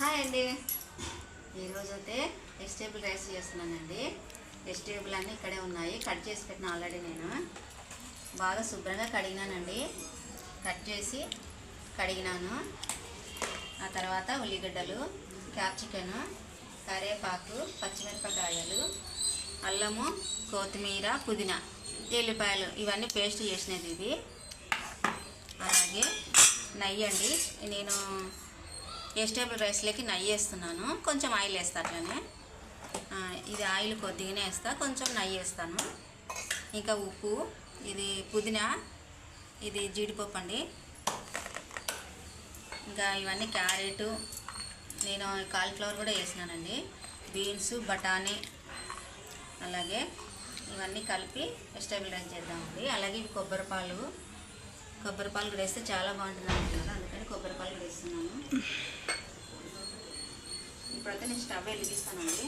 Hi అండి. ఈరోజు అయితే వెజిటేబుల్ రైస్ చేస్తున్నానండి. వెజిటేబుల్ అన్నీ ఇక్కడే ఉన్నాయి. కట్ చేసి పెట్టిన ఆల్రెడీ నేను. బాగా శుభ్రంగా కడిగినానండి. కట్ చేసి కడిగినాను. ఆ తర్వాత ఉల్లిగడ్డలు క్యాప్సికన్ కరివేపాకు పచ్చిమిరపకాయలు అల్లము కొత్తిమీర పుదీనా ఎల్లిపాయలు ఇవన్నీ పేస్ట్ చేసినది ఇది. అలాగే నెయ్యి అండి. నేను వెజిటేబుల్ రైస్లోకి నెయ్యి వేస్తున్నాను. కొంచెం ఆయిల్ వేస్తా అట్లనే. ఇది ఆయిల్ కొద్దిగానే వేస్తా. కొంచెం నెయ్యి వేస్తాను. ఇంకా ఉప్పు ఇది పుదీనా ఇది జీడిపప్పు అండి. ఇంకా ఇవన్నీ క్యారెట్ నేను కాలిఫ్లవర్ కూడా వేసినానండి. బీన్స్ బఠానీ అలాగే ఇవన్నీ కలిపి వెజిటేబుల్ రైస్ చేద్దామండి. అలాగే కొబ్బరిపాలు. కొబ్బరి పాలు కొబ్బరి పాలు కూడా వేస్తే చాలా బాగుంటుంది అంటున్నారు కొబ్బరిపాలు కొబ్బరి వేస్తున్నాను. ఇప్పుడైతే నేను స్టవ్ వెలిగిస్తానండి.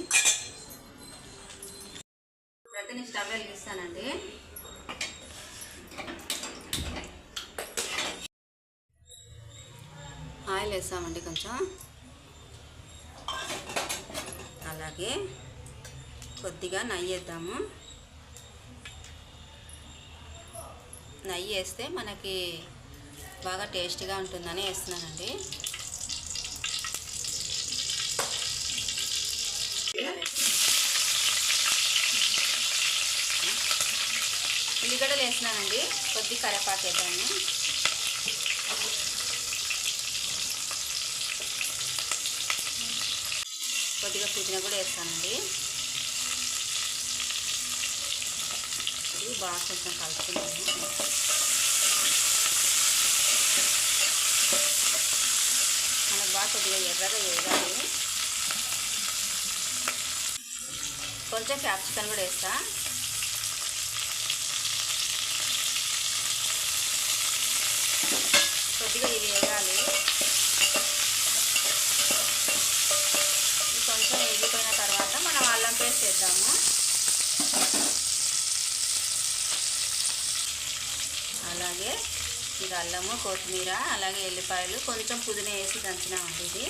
ఇప్పుడైతే నేను స్టవ్ వెలిగిస్తానండి. ఆయిల్ వేస్తామండి కొంచెం. అలాగే కొద్దిగా నెయ్యి వేద్దాము. నెయ్యి వేస్తే మనకి బాగా టేస్టీగా ఉంటుందని వేస్తున్నానండి. ఉల్లిగడ్డలు వేసినానండి కొద్ది కరేపాకు వేద్దాము. కొద్దిగా పుదీనా కూడా వేస్తానండి. ఇది బాగా కొంచెం కలుపుకున్నాము మనకు బాగా కొద్దిగా ఎర్రగా వేయాలి. కొంచెం క్యాప్సికన్ కూడా వేస్తా. కొద్దిగా ఇది వేయాలి. కొంచెం వేగిపోయిన తర్వాత మనం అల్లం పేస్ట్ వేద్దాము. అలాగే ఇది అల్లము కొత్తిమీర అలాగే ఎల్లిపాయలు కొంచెం పుదీనా వేసి దంచినామండి ఇది.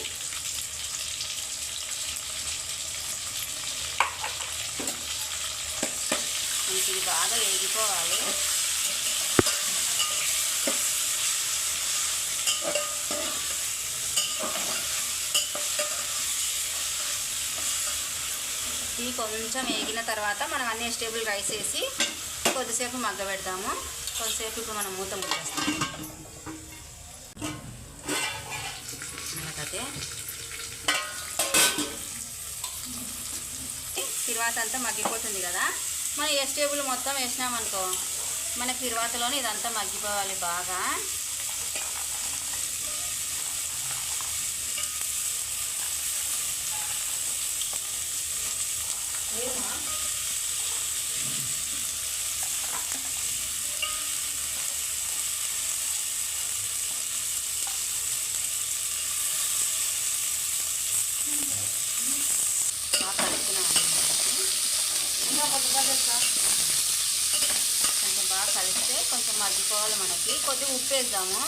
ఇది బాగా వేగిపోవాలి. ఇది కొంచెం వేగిన తర్వాత మనం అన్ని వెజిటేబుల్ రైస్ వేసి కొద్దిసేపు మగ్గ పెడతాము కొంతసేపు ఇప్పుడు మనం మూత ముట్టేస్తాం. మనకైతే తిరువాత అంతా మగ్గిపోతుంది కదా. మనం వెజిటేబుల్ మొత్తం వేసినామనుకో మన తిరువాతలోనే ఇదంతా మగ్గిపోవాలి బాగా. కొంచెం బాగా కలిస్తే కొంచెం మగ్గిపోవాలి మనకి. కొద్దిగా ఉప్పు వేద్దాము.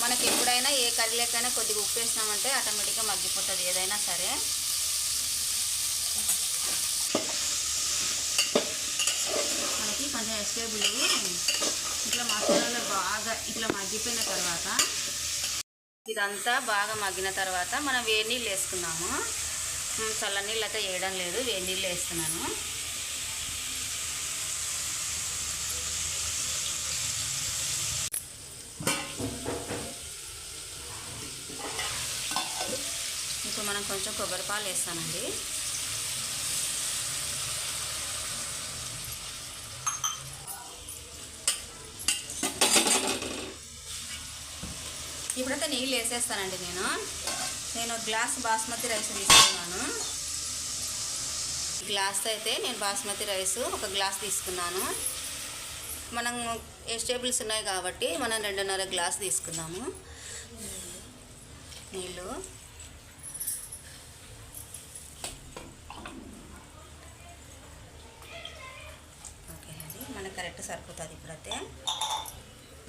మనకి ఎప్పుడైనా ఏ కర్రీ లేకైనా కొద్దిగా ఉప్పు వేసినామంటే ఆటోమేటిక్గా మగ్గిపోతుంది ఏదైనా సరే. మనకి కొంచెం వెజిటేబుల్ ఇట్లా మసాలాలో బాగా ఇట్లా మగ్గిపోయిన తర్వాత ఇదంతా బాగా మగ్గిన తర్వాత మనం వేడి నీళ్ళు వేసుకున్నాము చల్ల నీళ్ళు అయితే వేయడం లేదు వేడి నీళ్ళు వేస్తున్నాను. ఇప్పుడు మనం కొంచెం కొబ్బరి పాలు వేస్తానండి. ఇప్పుడైతే నీళ్ళు వేసేస్తానండి నేను. నేను గ్లాస్ బాస్మతి రైస్ తీసుకున్నాను. గ్లాస్ అయితే నేను బాస్మతి రైస్ ఒక గ్లాస్ తీసుకున్నాను. మనం వెజిటేబుల్స్ ఉన్నాయి కాబట్టి మనం రెండున్నర గ్లాస్ తీసుకున్నాము. నీళ్ళు. ఓకే అండి మనకు కరెక్ట్ సరిపోతుంది ఇప్పుడైతే.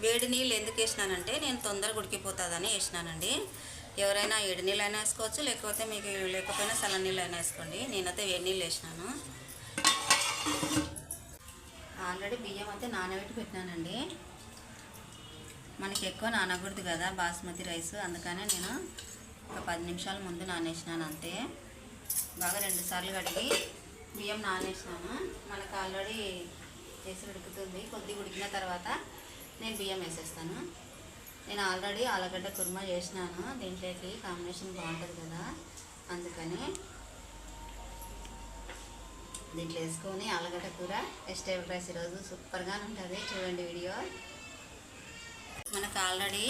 వేడి నీళ్ళు ఎందుకు వేసినానంటే నేను తొందరగా ఉడికిపోతుందని వేసినానండి. ఎవరైనా ఏడు నీళ్ళు అయినా వేసుకోవచ్చు లేకపోతే మీకు లేకపోయినా చల్ల నీళ్ళు అయినా వేసుకోండి. నేనైతే వేడి నీళ్ళు వేసినాను. ఆల్రెడీ బియ్యం అయితే నానబెట్టి పెట్టినానండి. మనకి ఎక్కువ నానకూడదు కదా బాస్మతి రైస్ అందుకనే నేను ఒక పది నిమిషాల ముందు నానేసినాను అంతే. బాగా రెండు సార్లు కడిగి బియ్యం నానేసినాను. మనకు ఆల్రెడీ చేసి ఉడుకుతుంది. కొద్దిగా ఉడికిన తర్వాత నేను బియ్యం వేసేస్తాను. నేను ఆల్రెడీ ఆలుగడ్డ కుర్మా చేసినాను. దీంట్లోకి కాంబినేషన్ బాగుంటుంది కదా. అందుకని దీంట్లో వేసుకొని ఆలుగడ్డ కూర వెజిటేబుల్ రైస్ ఈరోజు సూపర్గా ఉంటుంది. చూడండి వీడియో. మనకు ఆల్రెడీ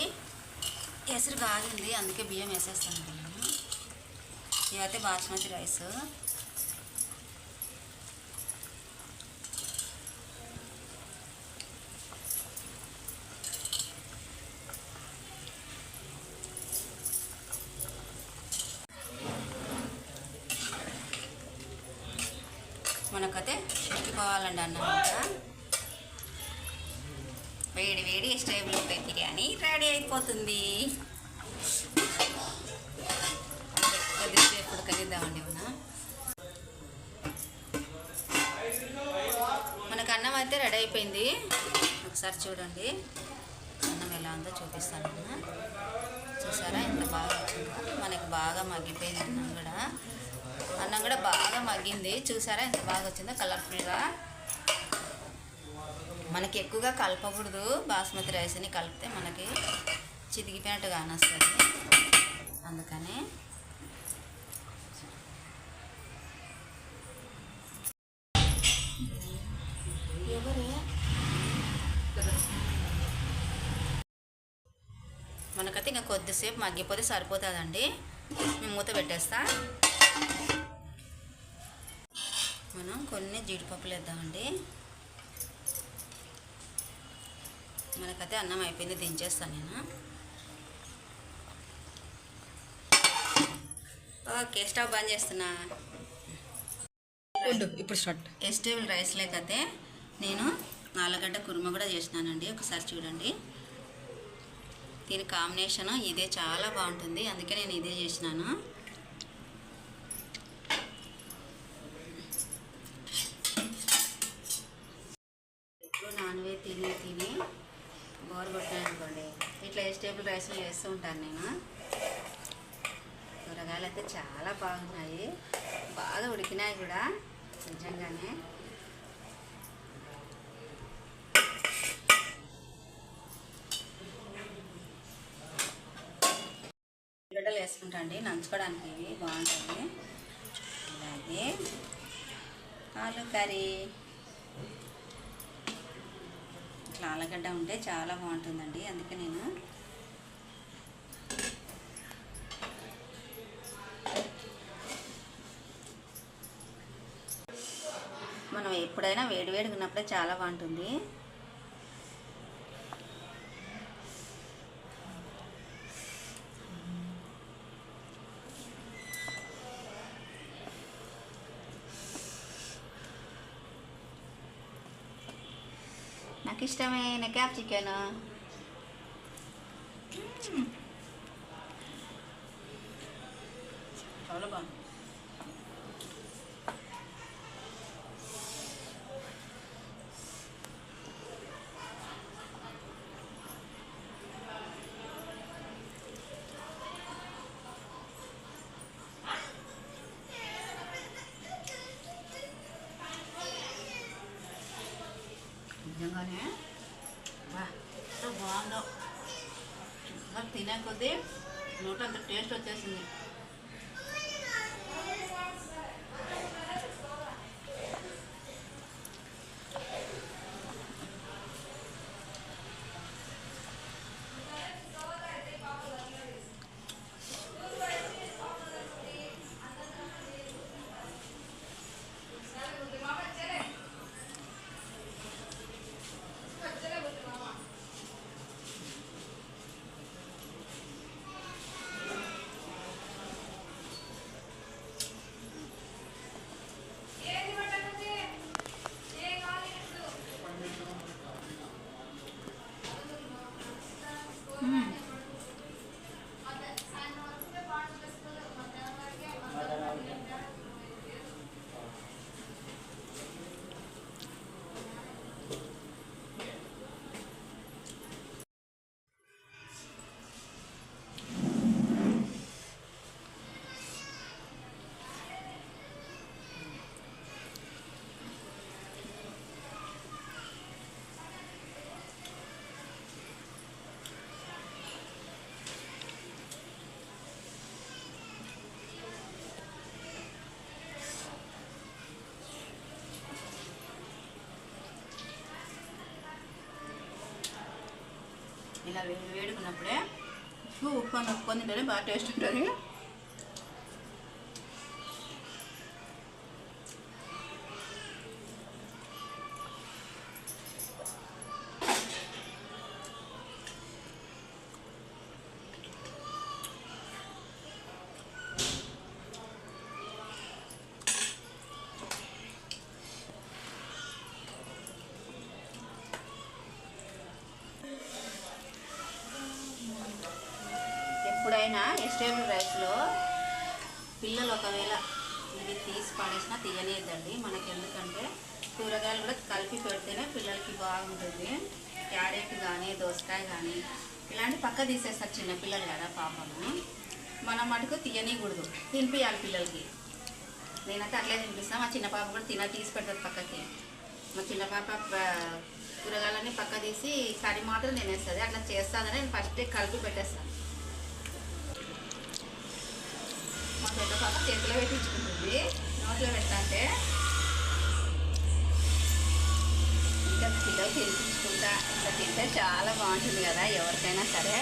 ఎసురు కాగింది అందుకే బియ్యం వేసేస్తాను. ఇవైతే బాస్మతి రైస్. మనకైతే ఉడికిపోవాలండి అన్నం ఇంకా వేడి వేడి స్టైబుల్ బిర్యానీ రెడీ అయిపోతుంది. కొద్దిసేపు కలిద్దామండి మనం. మనకు అన్నం అయితే రెడీ అయిపోయింది. ఒకసారి చూడండి. అన్నం ఎలా ఉందో చూపిస్తాను చూసారా? ఎంత బాగా వచ్చిందో. మనకి బాగా మగ్గిపోయింది అన్నం కూడా. అన్నం కూడా బాగా మగ్గింది. చూసారా? ఎంత బాగా వచ్చిందో కలర్ఫుల్గా. మనకి ఎక్కువగా కలపకూడదు. బాస్మతి రైస్ని కలిపితే మనకి చితికిపోయినట్టు కానొస్తుంది అందుకని మనకైతే ఇంకా కొద్దిసేపు మగ్గిపోతే సరిపోతుందండి. మేము మూత పెట్టేస్తా. మనం కొన్ని జీడిపప్పులు వేద్దామండి. మనకైతే అన్నం అయిపోయింది దించేస్తాను నేను. ఓకే స్టవ్ బంద్ చేస్తున్నా. ఇప్పుడు స్టార్ట్. వెజిటేబుల్ రైస్ లేకైతే నేను ఆలుగడ్డ కుర్మ కూడా చేసినానండి ఒకసారి చూడండి. దీని కాంబినేషన్ ఇదే చాలా బాగుంటుంది అందుకే నేను ఇదే చేసినాను ఎప్పుడు నాన్ వెజ్ తిని తిని బోర్ కొట్టాను అనుకోండి ఇట్లా వెజిటేబుల్ రైస్లు చేస్తూ ఉంటాను నేను. కూరగాయలు అయితే చాలా బాగున్నాయి. బాగా ఉడికినాయి కూడా నిజంగానే. ఉల్లిగడ్డలు వేసుకుంటా అండి నంచుకోవడానికి ఇవి బాగుంటుంది. అలాగే ఆలు కర్రీ. ఇట్లా ఆలుగడ్డ ఉంటే చాలా బాగుంటుందండి అందుకే నేను మనం ఎప్పుడైనా వేడివేడిగా ఉన్నప్పుడే చాలా బాగుంటుంది. నాకు ఇష్టమైన క్యాప్ చికెన్. చాలా బాగుంది. నిజంగానే వా ఎంత బాగుందో. తినే కొద్దీ నోట అంత టేస్ట్ వచ్చేసింది. వేడి వేడుకున్నప్పుడే. ఉప్పు ఉప్పు అని ఉప్పు తింటేనే బాగా టేస్ట్ ఉంటుంది. ఎప్పుడైనా వెజిటేబుల్ రైస్లో పిల్లలు ఒకవేళ ఇది తీసి పడేసినా తీయనేద్దండి మనకి ఎందుకంటే కూరగాయలు కూడా కలిపి పెడితేనే పిల్లలకి బాగుంటుంది. క్యారెట్ కానీ దోసకాయ కానీ ఇలాంటి పక్క తీసేస్తారు చిన్న పిల్లలు కదా పాపము. మనం మటుకు తీయనీయకూడదు. తినిపించాలి పిల్లలకి. నేనైతే అట్లే తినిపిస్తాను మా చిన్న పాప కూడా తిన తీసి పెడతారు పక్కకి. మా చిన్న పాప కూరగాయలన్నీ పక్క తీసి కర్రీ మాత్రం తినేస్తుంది. అట్లా చేస్తానని నేను ఫస్ట్ కలిపి పెట్టేస్తాను. మా పెద్ద పాప చేతిలో పెట్టించుకుంటుంది నోట్లో పెట్టాలంటే ఇంకా పిల్లలు తినిపించుకుంటా ఇంకా తింటే చాలా బాగుంటుంది కదా ఎవరికైనా సరే.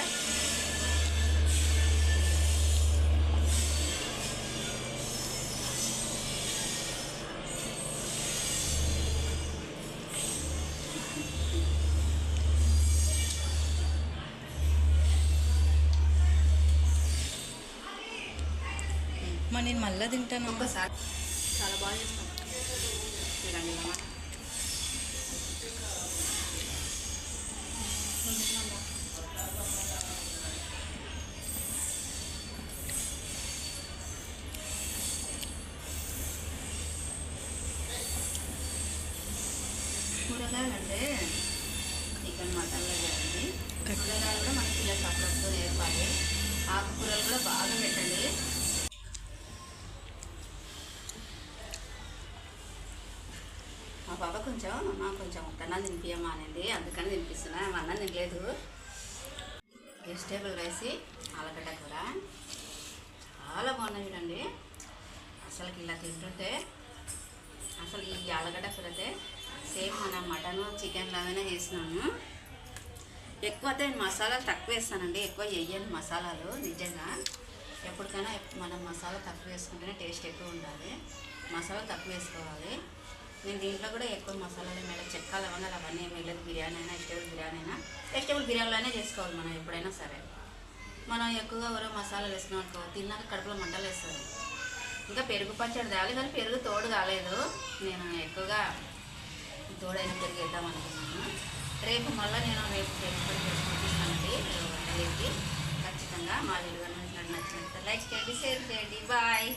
నేను మళ్ళీ తింటాను? ఒకసారి. చాలా బాగా చేస్తాను. కొంచెం అమ్మ కొంచెం ఒక్కన్నా తినిపించమ్మా అందుకని తినిపిస్తున్నా. ఆమె అన్నం తినలేదు. వెజిటేబుల్ రైస్ ఆలుగడ్డ కూర. చాలా బాగున్నాయి చూడండి. అసలుకి ఇలా తింటుంటే అసలు ఈ ఆలుగడ్డ కూర అయితే సేమ్ మన మటన్ చికెన్ లాగానే చేసినాను ఎక్కువ అయితే మసాలాలు తక్కువ వేస్తానండి. ఎక్కువ వేయను మసాలాలు నిజంగా. ఎప్పటికైనా మనం మసాలా తక్కువ వేసుకుంటేనే టేస్ట్ ఎక్కువ ఉండాలి. మసాలా తక్కువ వేసుకోవాలి. నేను దీంట్లో కూడా ఎక్కువ మసాలాలు మేడం చెక్క లవంగాలు అవన్నీ మిల్లెట్ బిర్యానీ అయినా వెజిటేబుల్ బిర్యానీ అయినా వెజిటేబుల్ బిర్యానీలోనే చేసుకోవాలి మనం ఎప్పుడైనా సరే. మనం ఎక్కువగా ఎవరో మసాలాలు వేసినాం అనుకో తిన్నాక కడుపులో మంటలు వేస్తుంది. ఇంకా పెరుగు పచ్చడి తేవాలి కానీ పెరుగు తోడు కాలేదు. నేను ఎక్కువగా తోడైన పెరుగు వేద్దాం అనుకున్నాను. రేపు మళ్ళీ నేను రేపు పెరుగు చేసుకుంటానండి వంటలేకి ఖచ్చితంగా మా వీడియో నచ్చినట్టు లైక్ చేయండి షేర్ చేయండి. బాయ్.